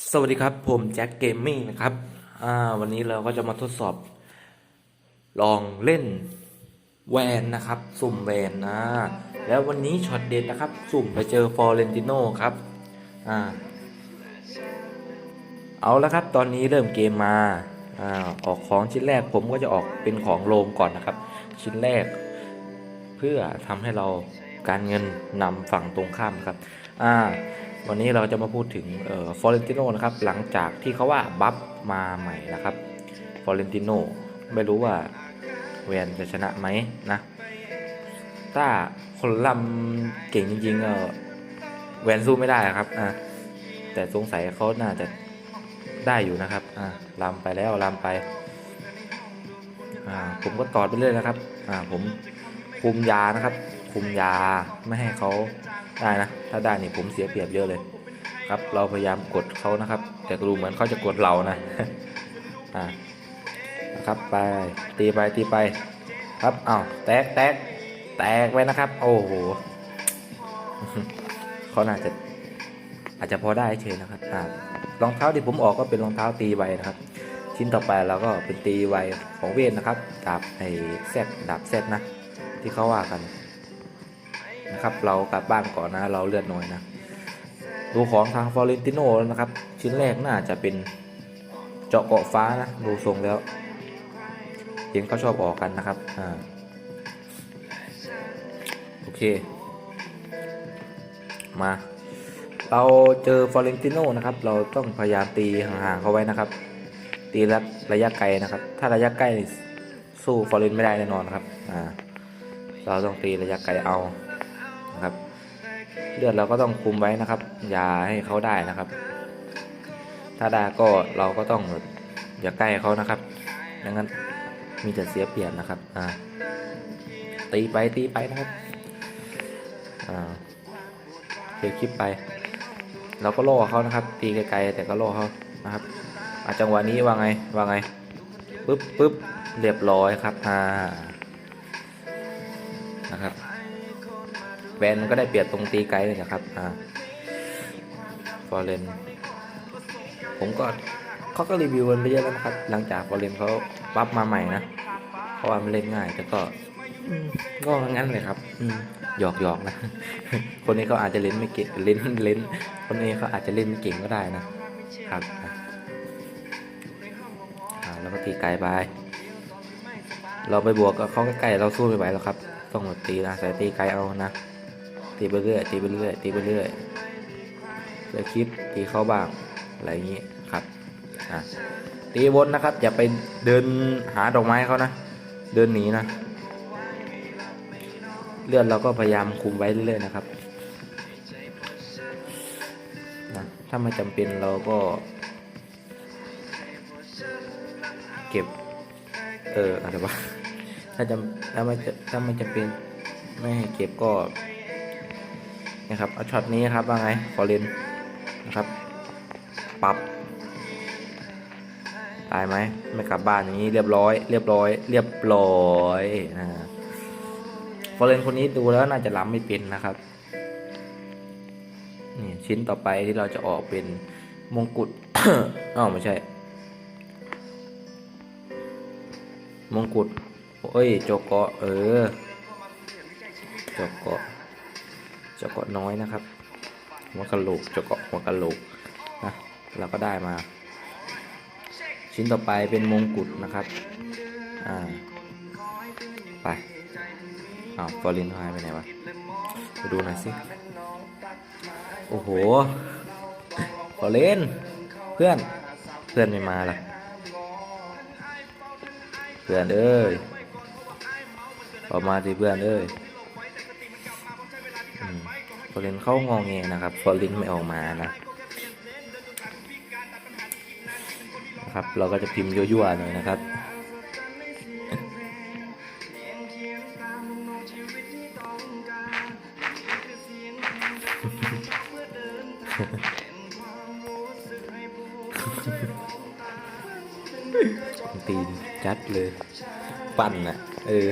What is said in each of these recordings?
สวัสดีครับ ผมแจ็คเกมมิ่งนะครับวันนี้เราก็จะมาทดสอบ ลองเล่นแวนนะครับ สุ่มแวนนะ แล้ววันนี้ช็อตเด็ดนะครับ สุ่มไปเจอฟอร์เรนติโนครับอ่าเอาแล้วครับ ตอนนี้เริ่มเกมมาอ่าออกของชิ้นแรกผมก็จะออกเป็นของโลมก่อนนะครับ ชิ้นแรก เพื่อทำให้เราการเงินนำฝั่งตรงข้ามครับอ่า วันนี้เราจะมาพูดถึงเอ่อฟอเรนติโนนะครับ หลังจากที่เขาว่าบัฟมาใหม่นะครับฟอเรนติโนไม่รู้ว่าแวนจะชนะไหมนะ ถ้าคนลำเก่งจริงๆก็แวนสู้ไม่ได้ครับอ่าแต่สงสัยเขาน่าจะได้อยู่นะครับอ่าลำไปแล้วลำไปอ่าผมก็ตอดไปเรื่อยนะครับอ่าผมคุมยานะครับ คุมยาไม่ให้เขา ได้นะ ถ้าได้นี่ผมเสียเปรียบเยอะเลย ครับ เราพยายามกดเขานะครับ แต่ก็ดูเหมือนเขาจะกดเรานะ อ่านะครับไปตีไปตีไป ครับอ้าวแตกแตกแตกไปนะครับ โอ้โหเขาน่าจะอาจจะพอได้เฉยนะครับอ่ารองเท้าที่ผมออกก็เป็นรองเท้าตีไวนะครับ ชิ้นต่อไปเราก็เป็นตีไวของเวนนะครับดาบไอ้แซดดาบแซดนะ ที่เขาว่ากัน นะครับ เรากลับบ้านก่อนนะ เราเลือดน้อยนะ ดูของทางฟอเรนติโนนะครับ ชิ้นแรกน่าจะเป็นเจาะเกาะฟ้านะ ดูทรงแล้ว เห็นเขาชอบออกกันนะครับ อ่า โอเค มา เราเจอฟอเรนติโนนะครับ เราต้องพยายามตีห่างๆเขาไว้นะครับ ตีระระยะไกลนะครับ ถ้าระยะใกล้สู้ฟอร์เรนไม่ได้แน่นอนครับ อ่า เราต้องตีระยะไกลเอา เลือดเราก็ต้องคุมไว้นะครับ อย่าให้เขาได้นะครับ ถ้าได้ก็เราก็ต้องอย่าใกล้เขานะครับดังนั้นมีแต่เสียเปรียบนะครับอ่าตีไปตีไปนะครับอ่าเดี๋ยวคลิปไปเราก็ล่อเขานะครับ ตีไกลๆแต่ก็ล่อเขานะครับอาจังหวะนี้ว่าไงว่าไงปึ๊บปึ๊บเรียบร้อยครับอ่านะครับ แวนมันก็ได้เปรียบตรงตีไกลเลยนะครับอ่าฟอร์เรนผมก็เขาก็รีวิวกันไปเยอะแล้วนะครับ หลังจากฟอร์เรนเขาบัฟมาใหม่นะเพราะว่ามันเล่นง่ายแต่ก็ก็งั้นเลยครับ อืหยอกหยอกนะ คนนี้เขาอาจจะเล่นไม่เก่งเล่นเล่น คนนี้เขาอาจจะเล่นไม่เก่งก็ได้นะครับแล้วก็ตีไกลไป เราไปบวกกับเขาใกล้ๆเราสู้ไม่ไหวหรอกครับ ต้องแบบตีนะแต่ตีไกลเอานะ ตีไปเรื่อยตีไปเรื่อยตีไปเรื่อยเลือกคลิปตีเข้าบ้างอะไรอย่างนี้ครับอะตีวนนะครับอย่าไปเดินหาดอกไม้เขานะ เดินหนีนะเลือดเราก็พยายามคุมไว้เรื่อยๆนะครับนะถ้าไม่จำเป็นเราก็ เก็บ เอออะไรวะถ้าจำถ้าไม่จะถ้าไม่จำเป็นไม่ให้เก็บก็ นะครับเอาช็อตนี้ครับว่าไงฟอร์เรนนะครับปรับตายไหมไม่กลับบ้านอย่างนี้เรียบร้อย เรียบร้อย เรียบร้อยนะฟอร์เรนคนนี้ดูแล้วน่าจะล้ำไม่เป็นนะครับนี่ชิ้นต่อไปที่เราจะออกเป็นมงกุฎอ้าวไม่ใช่ มงกุฎเอ้ยโจเกาะเออโจเกาะ โจเกาะน้อยนะครับ หัวกะโหลกโจเกาะหัวกะโหลกนะเราก็ได้มา ชิ้นต่อไปเป็นมงกุฎนะครับอ่าไปอ้าวฟอรินหายไปไหนวะไปดูหน่อยสิโอ้โหฟอเรนเพื่อนเพื่อนไม่มาล่ะเพื่อนเอ้ยออกมาสิเพื่อนเอ้ยอ ฟอเรนเข้างองเงนะครับฟอรินไม่ออกมานะนะ ครับเราก็จะพิมพ์ยั่วๆหน่อยนะครับตีนจัดเลย ปั่นนะเออ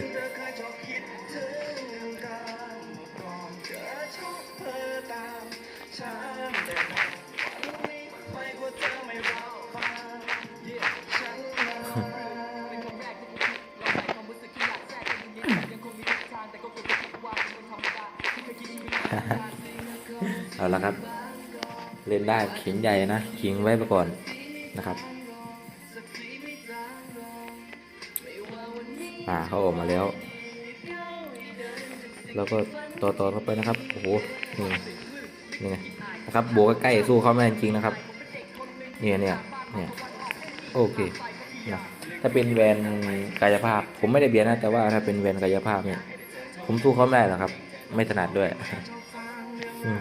เอาละครับ เล่นได้ขิงใหญ่นะขิงไว้ไปก่อนนะครับอ่าเขาออกมาแล้ว แล้วก็ต่อต่อเข้าไปนะครับ โอ้โหนี่ นี่ไงนะครับบวกใกล้ๆสู้เขาไม่ได้จริงนะครับ เนี่ยเนี่ยเนี่ยโอเคนะถ้าเป็นแวนกายภาพ ผมไม่ได้เบียดนะแต่ว่าถ้าเป็นแวนกายภาพเนี่ย ผมสู้เขาไม่ได้หรอกครับ ไม่ถนัดด้วยอืม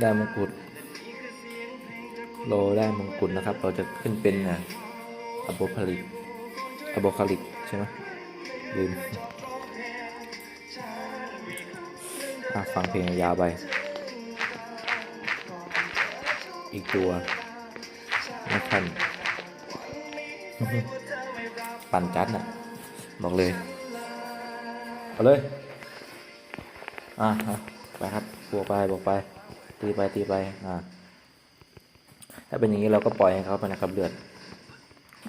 ได้มงกุฎโลได้มงกุฎนะครับ เราจะขึ้นเป็นอะอโบคาลิกอโบคาลิกใช่ไหมลืม ฟังเพลงยาวไป อีกตัวนะท่านปั่นจัดน่ะ บอกเลย เอาเลย อะไปครับบวกไปบวกไป ตีไปตีไป อ่า ถ้าเป็นอย่างนี้เราก็ปล่อยให้เขาไปนะครับเลือด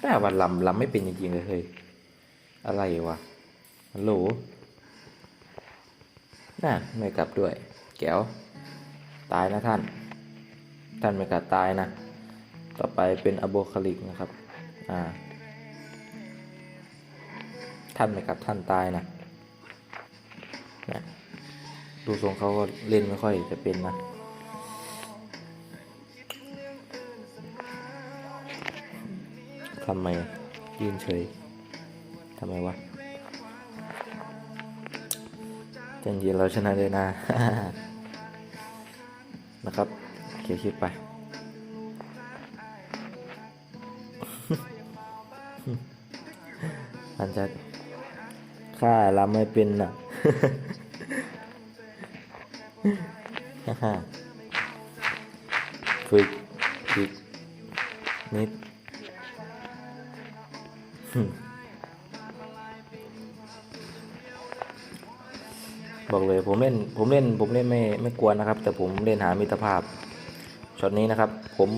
แต่วันลำลำไม่เป็นจริงๆเลยเฮ้ย อะไรวะฮัลโหล น่ะไม่กลับด้วย แก้ว ตายนะท่าน ท่านไม่กลับตายนะ ต่อไปเป็นอโบคาลิกนะครับ อ่า ท่านไม่กลับท่านตายนะนะดูทรงเขาก็เล่นไม่ค่อยจะเป็นนะทำไมยืนเฉยทำไมวะ เจนเย็นเราชนะเลยนะ นะครับเขียนคลิปไปมันจะฆ่าลำไม่เป็นน่ะฝึกอีกนิด บอกเลยผมเล่นผมเล่นผมเล่นไม่ไม่กลัวนะครับ แต่ผมเล่นหามิตรภาพช็อตนี้นะครับ ผม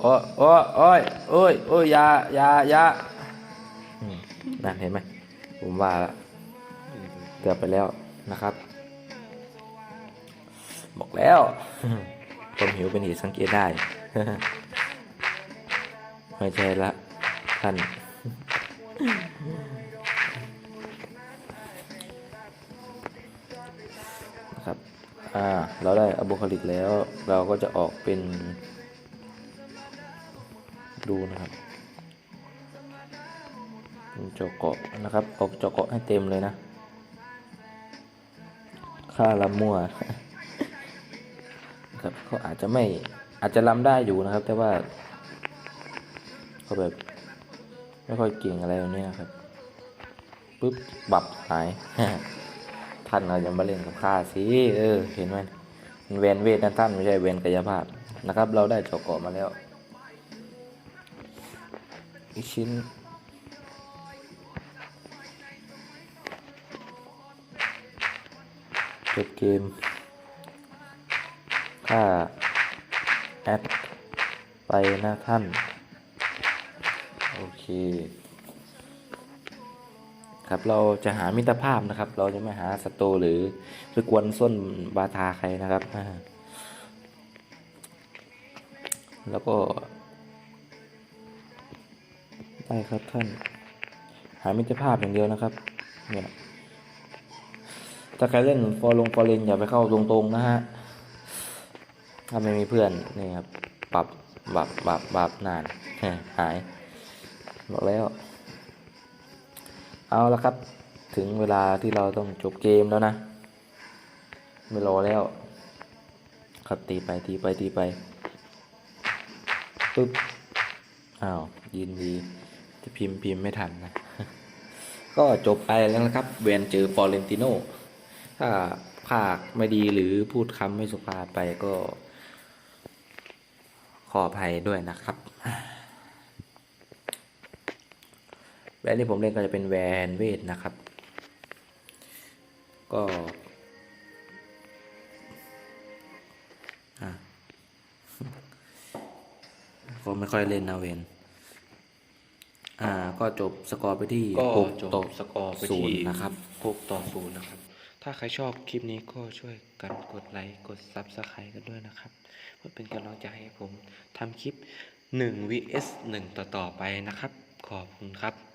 โอ้โอ้โอ้ยโอ้ยโอ้ยอยายายานั่นเห็นไหมผมว่าละเกือบไปแล้วนะครับ บอกแล้วความหิวเป็นเหตุสังเกตได้ ไม่ใช่ละท่าน อ่าเราได้อะโบคาลิกแล้ว เราก็จะออกเป็น ดูนะครับเจาะเกาะนะครับ ออกเจาะเกาะให้เต็มเลยนะ ค่าลำมั่วนะครับเขาอาจจะไม่อาจจะลำได้อยู่นะครับ แต่ว่าเขาแบบไม่ค่อยเก่งอะไรแบบนี้นะครับปุ๊บบับหาย ท่านเราจะมาเล่นกับข้าสิเออ เห็นไหมมันเวนเวทนะท่านไม่ใช่เวนกายภาพนะครับ เราได้เจาะเกาะมาแล้วอีกชิ้นจบเกมค่าแอดไปนะท่าน โอเค ครับเราจะหามิตรภาพนะครับ เราจะไม่หาศัตรูหรือหรือกวนส้นบาทาใครนะครับแล้วก็ ได้ครับท่าน หามิตรภาพอย่างเดียวนะครับ เนี่ยถ้าใครเล่นฟอลงฟอร์เรนอย่าไปเข้าตรงๆนะฮะถ้าไม่มีเพื่อนนี่ครับปรับบับบับบับนานหาย บอกแล้ว เอาละครับ ถึงเวลาที่เราต้องจบเกมแล้วนะ ไม่รอแล้ว ครับตีไปตีไปตีไปปึ๊บอ้าวยินดีจะพิมพ์พิมพ์ไม่ทันนะ ก็จบไปแล้วนะครับ เวนเจอฟอร์เรนติโนถ้าภาคไม่ดีหรือพูดคำไม่สุภาพไปก็ ขออภัยด้วยนะครับ แวนที่ผมเล่นก็จะเป็นแวนเวทนะครับ ก็อะก็ไม่ค่อยเล่นนะเวนอ่า ก็จบสกอร์ไปที่ก็หกจบต่อสกอร์ไปศูที่นย์นะครับหกต่อศูนย์นะครับ ถ้าใครชอบคลิปนี้ก็ช่วยกันกดไลค์กด Subscribe กันด้วยนะครับ เพื่อเป็นกำลังใจให้ผมทำคลิป 1 vs 1 ต่อๆไปนะครับ ขอบคุณครับ